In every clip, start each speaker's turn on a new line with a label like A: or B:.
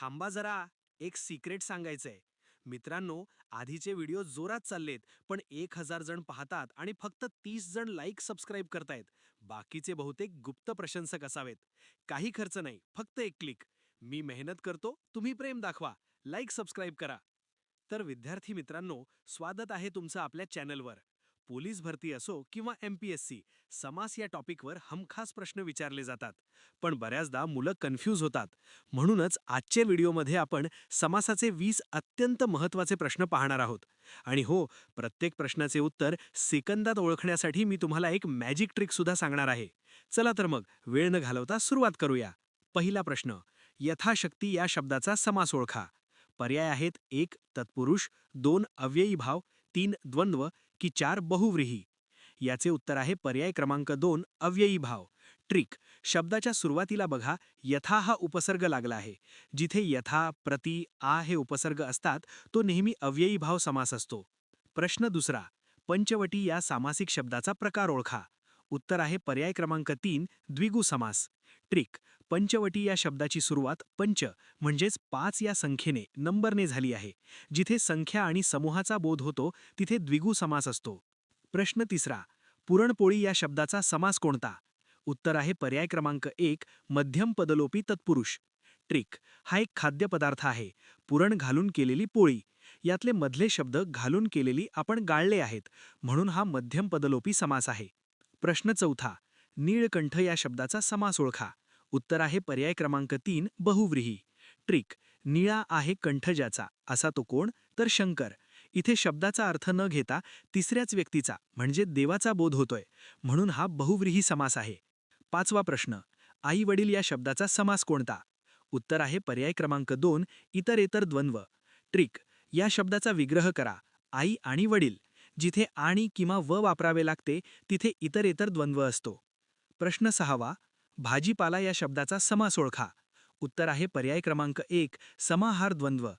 A: थांबा जरा. एक सिक्रेट सांगायचंय. मित्रांनो आधीचे व्हिडिओ जोरात चाललेत पण एक हजार जण पाहतात आणि फक्त तीस जण लाईक सबस्क्राईब करतायत. बाकीचे बहुतेक गुप्त प्रशंसक असावेत. काही खर्च नाही फक्त एक क्लिक. मी मेहनत करतो तुम्ही प्रेम दाखवा. लाईक सबस्क्राईब करा. तर विद्यार्थी मित्रांनो स्वागत आहे तुमचं आपल्या चॅनलवर. पोलीस भरती असो किंवा एम पी एस सी समास या टॉपिकवर हमखास प्रश्न विचारले जातात. पण बऱ्याचदा मुलं कन्फ्यूज होतात. म्हणूनच आजच्या व्हिडिओमध्ये आपण समासाचे वीस अत्यंत महत्त्वाचे प्रश्न पाहणार आहोत. आणि हो प्रत्येक प्रश्नाचे उत्तर सेकंदात ओळखण्यासाठी मी तुम्हाला एक मॅजिक ट्रिकसुद्धा सांगणार आहे. चला तर मग वेळ न घालवता सुरुवात करूया. पहिला प्रश्न यथाशक्ती या शब्दाचा समास ओळखा. पर्याय आहेत एक तत्पुरुष दोन अव्ययी भाव तीन द्वंद्व की चार बहुव्रीही. याचे उत्तर आहे पर्याय क्रमांक दोन अव्ययी भाव. ट्रिक शब्दाच्या सुरुवातीला बघा यथा हा उपसर्ग लागला आहे. जिथे यथा प्रति आ हे उपसर्ग असतात तो नेहमी अव्ययी भाव समास असतो. प्रश्न दुसरा पंचवटी या सामासिक शब्दाचा प्रकार ओळखा. उत्तर आहे पर्याय क्रमांक तीन द्विगु समास. ट्रिक पंचवटी या शब्दाची सुरुवात पंच म्हणजेच पाच या संख्येने नंबरने झाली आहे. जिथे संख्या आणि समूहाचा बोध होतो तिथे द्विगु समास असतो. प्रश्न तिसरा पुरणपोळी या शब्दाचा समास कोणता? उत्तर आहे पर्याय क्रमांक एक मध्यम पदलोपी तत्पुरुष. ट्रिक हा एक खाद्यपदार्थ आहे. पुरण घालून केलेली पोळी. यातले मधले शब्द घालून केलेली आपण गाळले आहेत. म्हणून हा मध्यम पदलोपी समास आहे. प्रश्न चौथा नीळकंठ या शब्दाचा समास ओळखा. उत्तर आहे पर्याय क्रमांक तीन बहुव्रीही. ट्रिक निळा आहे कंठजाचा असा तो कोण? तर शंकर. इथे शब्दाचा अर्थ न घेता तिसऱ्याच व्यक्तीचा म्हणजे देवाचा बोध होतोय. म्हणून हा बहुव्रीही समास आहे. पाचवा प्रश्न आई वडील या शब्दाचा समास कोणता? उत्तर आहे पर्याय क्रमांक दोन इतरेतर द्वंद्व. ट्रिक या शब्दाचा विग्रह करा आई आणि वडील. जिथे आणि किंवा व वापरावे लागते तिथे इतरेतर द्वंद्व असतो. प्रश्न सहावा भाजीपाला या शब्दाचा समास ओळखा उत्तर आहे पर्याय क्रमांक एक समाहार द्वंद्व.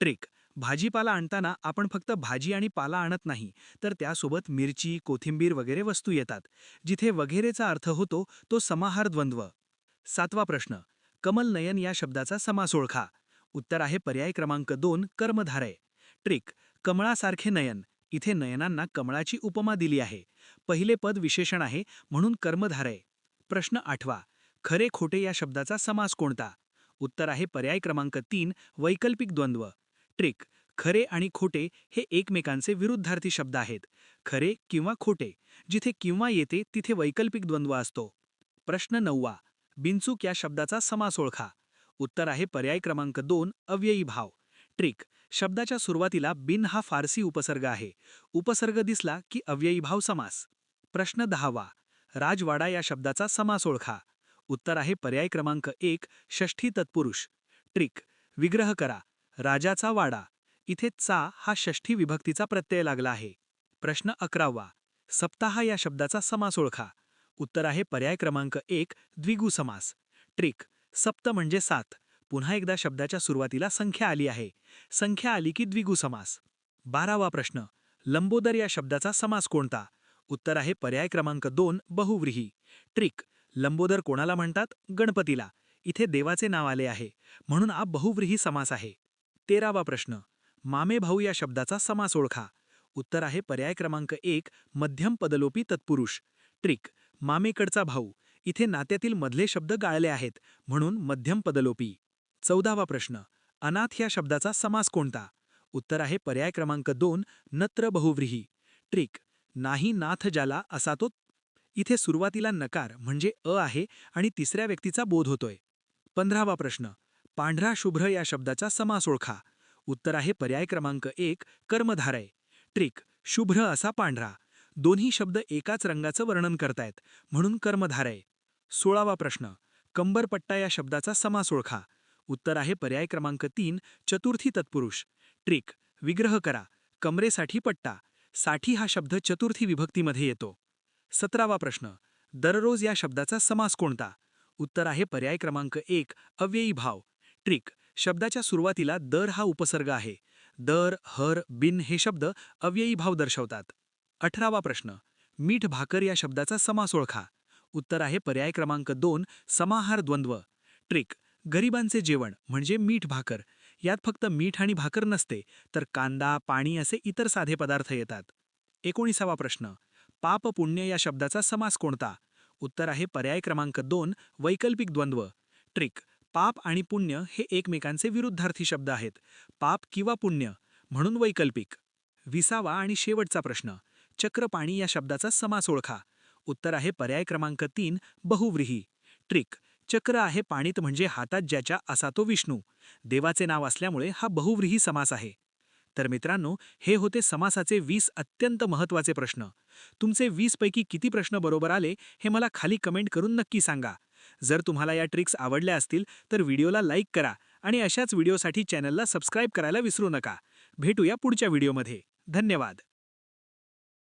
A: ट्रिक भाजीपाला आणताना आपण फक्त भाजी आणि पाला आणत नाही तर त्यासोबत मिरची कोथिंबीर वगैरे वस्तू येतात. जिथे वगैरेचा अर्थ होतो तो समाहार द्वंद्व. सातवा प्रश्न. कमल नयन या शब्दाचा समास ओळखा उत्तर आहे पर्याय क्रमांक दोन कर्मधारय. ट्रिक कमळासारखे नयन. इथे नयनांना कमळाची उपमा दिली आहे. पहिले पद विशेषण आहे म्हणून कर्मधारय. प्रश्न आठवा. खरे खोटे या शब्दाचा समास कोणता? उत्तर आहे पर्याय क्रमांक तीन वैकल्पिक द्वंद्व. ट्रिक खरे आणि खोटे हे एकमेकांचे विरुद्धार्थी शब्द आहेत. खरे किंवा खोटे जिथे किंवा येते तिथे वैकल्पिक द्वंद्व असतो. प्रश्न नववा बिनचूक या शब्दाचा समास ओळखा. उत्तर आहे पर्याय क्रमांक दोन अव्ययी भाव. ट्रिक शब्दाच्या सुरुवातीला बिन हा फारसी उपसर्ग आहे. उपसर्ग दिसला की अव्ययी भाव समास. प्रश्न दहावा राजवाडा या शब्दाचा समास ओळखा उत्तर आहे पर्याय क्रमांक एक षष्ठी तत्पुरुष. ट्रिक विग्रह करा. राजाचा वाडा. इथे चा हा षष्ठी विभक्तीचा प्रत्यय लागला आहे. प्रश्न अकरावा. सप्ताह या शब्दाचा समास ओळखा उत्तर आहे पर्याय क्रमांक एक द्विगु समास. ट्रिक सप्त म्हणजे सात. पुन्हा एकदा शब्दाच्या सुरुवातीला संख्या आली आहे. संख्या आली की द्विगु समास. बारावा प्रश्न. लंबोदर या शब्दाचा समास कोणता? उत्तर आहे पर्याय क्रमांक दोन बहुव्रीही. ट्रिक लंबोदर कोणाला म्हणतात? गणपतीला. इथे देवाचे नाव आले आहे. म्हणून हा बहुव्रीही समास आहे. तेरावा प्रश्न. मामे भाऊ या शब्दाचा समास ओळखा. उत्तर आहे पर्याय क्रमांक एक मध्यम पदलोपी तत्पुरुष. ट्रिक मामेकडचा भाऊ. इथे नात्यातील मधले शब्द गाळले आहेत. म्हणून मध्यम पदलोपी. चौदावा प्रश्न. अनाथ या शब्दाचा समास कोणता? उत्तर आहे पर्याय क्रमांक दोन नत्र बहुव्रीही. ट्रिक नाही नाथ ज्याला असा तो इथे सुरुवातीला नकार म्हणजे अ आहे आणि तिसऱ्या व्यक्तीचा बोध होतोय. पंधरावा प्रश्न. पांढरा शुभ्र या शब्दाचा समास ओळखा उत्तर आहे पर्याय क्रमांक एक कर्मधारय. ट्रिक. शुभ्र असा पांढरा. दोन्ही शब्द एकाच रंगाचं वर्णन करतायत म्हणून कर्मधारय. सोळावा प्रश्न. कंबरपट्टा या शब्दाचा समास ओळखा उत्तर आहे पर्याय क्रमांक तीन चतुर्थी तत्पुरुष. ट्रिक. विग्रह करा. कमरेसाठी पट्टा. साठी हा शब्द चतुर्थी विभक्तीमध्ये येतो. सतरावा प्रश्न. दररोज या शब्दाचा समास कोणता? उत्तर आहे पर्याय क्रमांक एक अव्ययी भाव. ट्रिक. शब्दाच्या सुरुवातीला दर हा उपसर्ग आहे. दर हर बिन हे शब्द अव्ययी भाव दर्शवतात. अठरावा प्रश्न. मीठ भाकर या शब्दाचा समास ओळखा. उत्तर आहे पर्याय क्रमांक दोन समाहार द्वंद्व. ट्रिक. गरिबांचे जेवण म्हणजे मीठ भाकर. यात फक्त मीठ आणि भाकर नसते तर कांदा पाणी असे इतर साधे पदार्थ येतात. एकोणीसावा प्रश्न. पाप पुण्य या शब्दाचा समास कोणता? उत्तर आहे पर्याय क्रमांक दोन वैकल्पिक द्वंद्व. ट्रिक. पाप आणि पुण्य हे एकमेकांचे विरुद्धार्थी शब्द आहेत. पाप किंवा पुण्य म्हणून वैकल्पिक. विसावा आणि शेवटचा प्रश्न. चक्रपाणी या शब्दाचा समास ओळखा. उत्तर आहे पर्याय क्रमांक तीन बहुव्रीही. ट्रिक. चक्र आहे पाणित म्हणजे हातात ज्याच्या असा तो विष्णू. देवाचे नाव असल्यामुळे हा बहुव्रीही समास आहे. तर मित्रांनो हे होते समासाचे वीस अत्यंत महत्त्वाचे प्रश्न. तुमचे वीस पैकी किती प्रश्न बरोबर आले हे मला खाली कमेंट करून नक्की सांगा. जर तुम्हाला या ट्रिक्स आवडल्या असतील तर व्हिडिओला लाईक करा आणि अशाच व्हिडिओसाठी चॅनलला सबस्क्राईब करायला विसरू नका. भेटूया पुढच्या व्हिडिओमध्ये. धन्यवाद.